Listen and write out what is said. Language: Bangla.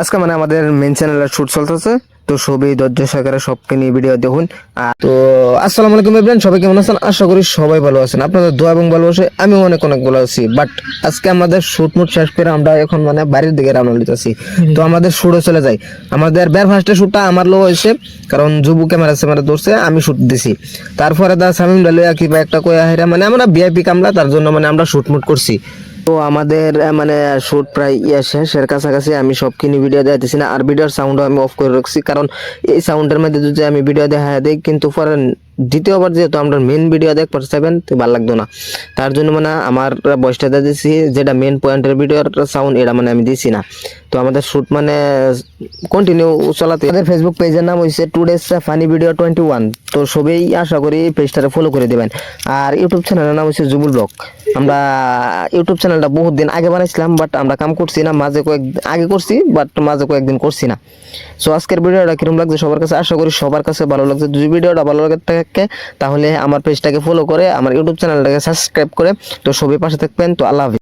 আজকে মানে আমাদের মেন চ্যানেলের শুট চলতেছে। তো সবই ধৈর্য সহকারে সবকে নিয়ে ভিডিও দেখুন। তো আসসালামু আলাইকুম এভরিওয়ান সবাই কেমন আছেন? আশা করি সবাই ভালো আছেন। আপনাদের দোয়া এবং ভালোবাসে আমি অনেক অনেক ভালো আছি। বাট আজকে আমাদের শুট মুট শেষ করে আমরা এখন মানে বাড়ির দিকে রওনা দিতেছি। তো আমাদের শুটও চলে যাই। আমাদের বের ফার্স্টে শুটটা আমার লো হয়েছে, কারণ যুবু ক্যামেরা ক্যামেরা ধরছে, আমি শুট দিছি। তারপরে দা সামিম ডালিয়া কিবা একটা কয়া হেরা মানে আমরা ভিআইপি কামলা, তার জন্য মানে আমরা শুট মুট করছি। তো আমাদের মানে শুট প্রায় ইয়ে শেষের কাছাকাছি আমি সব কিনে ভিডিও দিতেছি না। আর ভিডিওর সাউন্ডও আমি অফ করে রাখছি। কারণ এই সাউন্ডের মধ্যে যদি আমি ভিডিও দেখা দিই, কিন্তু পরে দ্বিতীয়বার যেহেতু আমরা মেন ভিডিও দেখ পারছেন তো ভালো লাগতো না। তার জন্য মানে আমার বয়সটা দিয়েছি যেটা মেন পয়েন্টের ভিডিওর সাউন্ড এটা মানে আমি দিছি না। তো আমাদের শুট মানে কন্টিনিউ চলাতে। আমাদের ফেসবুক পেজের নাম হয়েছে two days funny video twenty one তো সবাই আশা করি পেজটাকে ফলো করে দেবেন। আর ইউটিউব চ্যানেলের নাম হচ্ছে জুবুল ব্লগ আমরা ইউটিউব চ্যানেলটা বহুত দিন আগে বানাইছিলাম বাট আমরা কাম করছি না, মাঝে কয়েক, আগে করছি বাট মাঝে কয়েকদিন করছি না। সো আজকের ভিডিওটা কীরকম লাগছে সবার কাছে? আশা করি সবার কাছে ভালো লাগছে। যদি ভিডিওটা ভালো লাগে থাকে, তাহলে আমার পেজটাকে ফলো করে, আমার ইউটিউব চ্যানেলটাকে সাবস্ক্রাইব করে, তো সবই পাশে থাকবেন। তো আল্লাহ